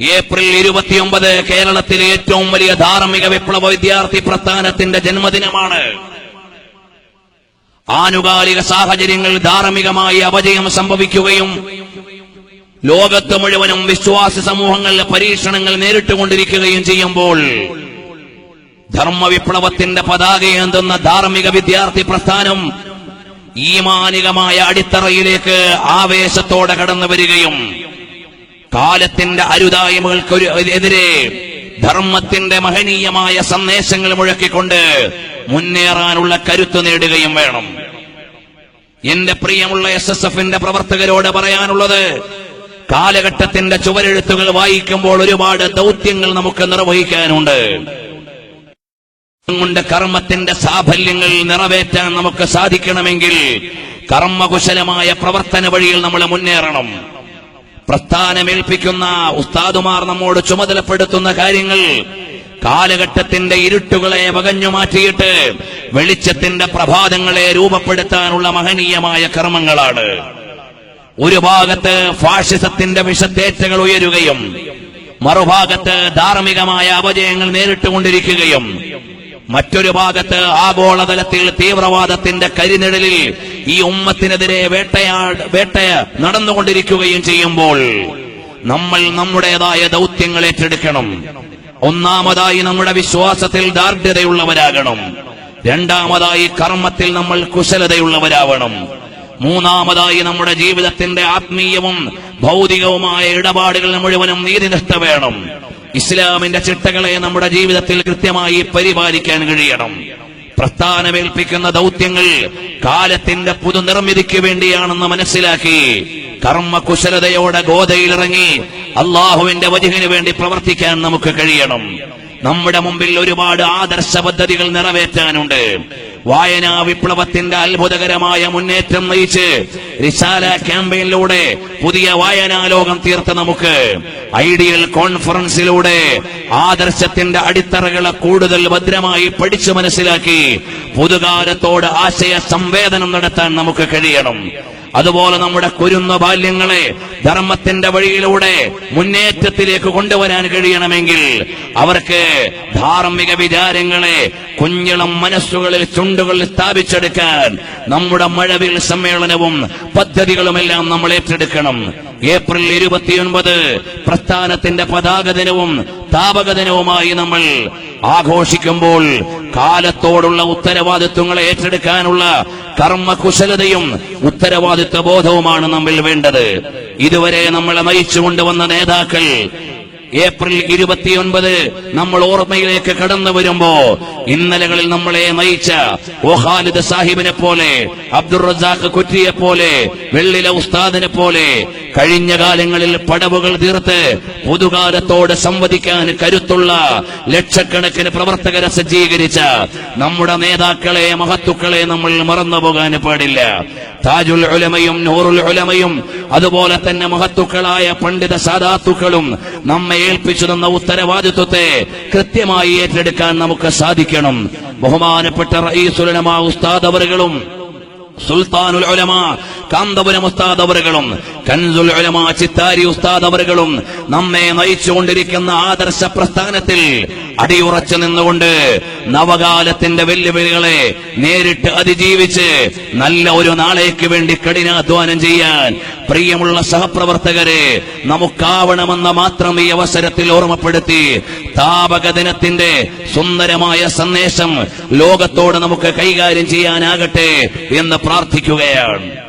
April ഇരുപത്തിയൊമ്പത് കേരളത്തിലെ ഏറ്റവും വലിയ ധാർമ്മിക വിപ്ലവ വിദ്യാർത്ഥി പ്രസ്ഥാനത്തിന്റെ ജന്മദിനമാണ്. ആനുകാലിക സാഹചര്യങ്ങൾ ധാർമ്മികമായി അപജയം സംഭവിക്കുകയും ലോകത്ത് മുഴുവനും വിശ്വാസി സമൂഹങ്ങളിലെ പരീക്ഷണങ്ങൾ നേരിട്ടുകൊണ്ടിരിക്കുകയും ചെയ്യുമ്പോൾ ധർമ്മവിപ്ലവത്തിന്റെ പതാകയേന്തുന്ന ധാർമ്മിക വിദ്യാർത്ഥി പ്രസ്ഥാനം ഈമാനികമായ അടിത്തറയിലേക്ക് ആവേശത്തോടെ കടന്നു വരികയും കാലത്തിന്റെ അരുതായ്മകൾക്കൊരു എതിരെ ധർമ്മത്തിന്റെ മഹനീയമായ സന്ദേശങ്ങൾ മുഴക്കിക്കൊണ്ട് മുന്നേറാനുള്ള കരുത്ത് നേടുകയും വേണം. എന്റെ പ്രിയമുള്ള എസ് എസ് എഫിന്റെ പ്രവർത്തകരോട് പറയാനുള്ളത് കാലഘട്ടത്തിന്റെ ചുവരെഴുത്തുകൾ വായിക്കുമ്പോൾ ഒരുപാട് ദൗത്യങ്ങൾ നമുക്ക് നിർവഹിക്കാനുണ്ട്. കൊണ്ട് കർമ്മത്തിന്റെ സാഫല്യങ്ങൾ നിറവേറ്റാൻ നമുക്ക് സാധിക്കണമെങ്കിൽ കർമ്മകുശലമായ പ്രവർത്തന വഴിയിൽ നമ്മൾ മുന്നേറണം. പ്രസ്ഥാനമേൽപ്പിക്കുന്ന ഉസ്താദുമാർ നമ്മോട് ചുമതലപ്പെടുത്തുന്ന കാര്യങ്ങൾ കാലഘട്ടത്തിന്റെ ഇരുട്ടുകളെ വകഞ്ഞു മാറ്റിയിട്ട് വെളിച്ചത്തിന്റെ പ്രഭാതങ്ങളെ രൂപപ്പെടുത്താനുള്ള മഹനീയമായ കർമ്മങ്ങളാണ്. ഒരു ഭാഗത്ത് ഫാഷിസത്തിന്റെ വിഷത്തേറ്റകൾ ഉയരുകയും മറുഭാഗത്ത് ധാർമ്മികമായ അപജയങ്ങൾ നേരിട്ടുകൊണ്ടിരിക്കുകയും മറ്റൊരു ഭാഗത്ത് ആഗോളതലത്തിൽ തീവ്രവാദത്തിന്റെ കരിനിഴലിൽ ഈ ഉമ്മത്തിനെതിരെ വേട്ടയാ വേട്ട നടന്നുകൊണ്ടിരിക്കുകയും ചെയ്യുമ്പോൾ നമ്മൾ നമ്മുടേതായ ദൗത്യങ്ങൾ ഏറ്റെടുക്കണം. ഒന്നാമതായി നമ്മുടെ വിശ്വാസത്തിൽ ദാർഢ്യതയുള്ളവരാകണം. രണ്ടാമതായി കർമ്മത്തിൽ നമ്മൾ കുശലതയുള്ളവരാവണം. മൂന്നാമതായി നമ്മുടെ ജീവിതത്തിന്റെ ആത്മീയവും ഭൗതികവുമായ ഇടപാടുകൾ മുഴുവനും നീതിനിഷ്ഠ വേണം. ഇസ്ലാമിന്റെ ചിട്ടകളെ നമ്മുടെ ജീവിതത്തിൽ കൃത്യമായി പരിപാലിക്കാൻ കഴിയണം. പ്രസ്ഥാനമേൽപ്പിക്കുന്ന ദൗത്യങ്ങൾ കാലത്തിന്റെ പുതുനിർമ്മിതിക്ക് വേണ്ടിയാണെന്ന് മനസ്സിലാക്കി കർമ്മകുശലതയോടെ ഗോതയിലിറങ്ങി അള്ളാഹുവിന്റെ വജുവിന് വേണ്ടി പ്രവർത്തിക്കാൻ നമുക്ക് കഴിയണം. നമ്മുടെ മുമ്പിൽ ഒരുപാട് ആദർശ പദ്ധതികൾ നിറവേറ്റാനുണ്ട്. വായനാ വിപ്ലവത്തിന്റെ അത്ഭുതകരമായ മുന്നേറ്റം നയിച്ച് റിസാല ക്യാമ്പയിനിലൂടെ പുതിയ വായനാ ലോകം തീർത്ത നമുക്ക്. ഐഡിയൽ കോൺഫറൻസിലൂടെ ആദർശത്തിന്റെ അടിത്തറകളെ കൂടുതൽ ഭദ്രമായി പഠിച്ചു മനസ്സിലാക്കി പുതുകാലത്തോട് ആശയ സംവേദനം നടത്താൻ നമുക്ക് കഴിയണം. അതുപോലെ നമ്മുടെ കുരുന്ന ബാല്യങ്ങളെ ധർമ്മത്തിന്റെ വഴിയിലൂടെ മുന്നേറ്റത്തിലേക്ക് കൊണ്ടുവരാൻ കഴിയണമെങ്കിൽ അവർക്ക് ധാർമ്മിക വിചാരങ്ങളെ കുഞ്ഞിളം മനസ്സുകളിൽ ചുണ്ടുകളിൽ സ്ഥാപിച്ചെടുക്കാൻ നമ്മുടെ മഴവിൽ സമ്മേളനവും പദ്ധതികളുമെല്ലാം നമ്മൾ ഏറ്റെടുക്കണം. ഏപ്രിൽ ഇരുപത്തിയൊൻപത് പ്രസ്ഥാനത്തിന്റെ പതാക ദിനവും താപക ദിനവുമായി നമ്മൾ ആഘോഷിക്കുമ്പോൾ കാലത്തോടുള്ള ഉത്തരവാദിത്വങ്ങളെ ഏറ്റെടുക്കാനുള്ള കർമ്മകുശലതയും ഉത്തരവാദിത്വ ബോധവുമാണ് നമ്മിൽ വേണ്ടത്. ഇതുവരെ നമ്മളെ നയിച്ചു കൊണ്ടുവന്ന നേതാക്കൾ ഏപ്രിൽ ഇരുപത്തിയൊൻപത് നമ്മൾ ഓർമ്മയിലേക്ക് കടന്നു വരുമ്പോ ഇന്നലകളിൽ നമ്മളെ നയിച്ച ഓ ഖാലിദ് സാഹിബിനെ പോലെ അബ്ദുൾ റസാഖ് കുറ്റിയെ പോലെ വെള്ളില ഉസ്താദിനെ പോലെ കഴിഞ്ഞ കാലങ്ങളിൽ പടവുകൾ തീർത്ത് പുതുകാലത്തോട് സംവദിക്കാൻ കരുത്തുള്ള ലക്ഷക്കണക്കിന് പ്രവർത്തകരെ സജ്ജീകരിച്ച നമ്മുടെ നേതാക്കളെ മഹത്തുക്കളെ നമ്മൾ മറന്നു പോകാൻ പാടില്ല. താജുൽ ഉലമയും നൂറുൽ ഉലമയും അതുപോലെ തന്നെ മഹത്തുക്കളായ പണ്ഡിത സാധാത്തുക്കളും നമ്മെ ഏൽപ്പിച്ചു തന്ന ഉത്തരവാദിത്വത്തെ കൃത്യമായി ഏറ്റെടുക്കാൻ നമുക്ക് സാധിക്കണം. ബഹുമാനപ്പെട്ട റഈസുലമ ഉസ്താദ് അവറുകളും സുൽത്താനുൽ ഉലമ കാന്തപുരം ഉസ്താദ് കൻസുൽ ഉലമ ചിത്താരി ഉസ്താദ് നമ്മെ നയിച്ചുകൊണ്ടിരിക്കുന്ന ആദർശ പ്രസ്ഥാനത്തിൽ അടിയുറച്ചു നിന്നുകൊണ്ട് നവകാലത്തിന്റെ വെല്ലുവിളികളെ നേരിട്ട് അതിജീവിച്ച് നല്ല ഒരു നാളേക്ക് വേണ്ടി കഠിനാധ്വാനം ചെയ്യാൻ പ്രിയമുള്ള സഹപ്രവർത്തകരെ നമുക്കാവണമെന്ന് മാത്രം ഈ അവസരത്തിൽ ഓർമ്മപ്പെടുത്തി താപക ദിനത്തിന്റെ സുന്ദരമായ സന്ദേശം ലോകത്തോട് നമുക്ക് കൈകാര്യം ചെയ്യാനാകട്ടെ എന്ന് പ്രാർത്ഥിക്കുകയാണ്.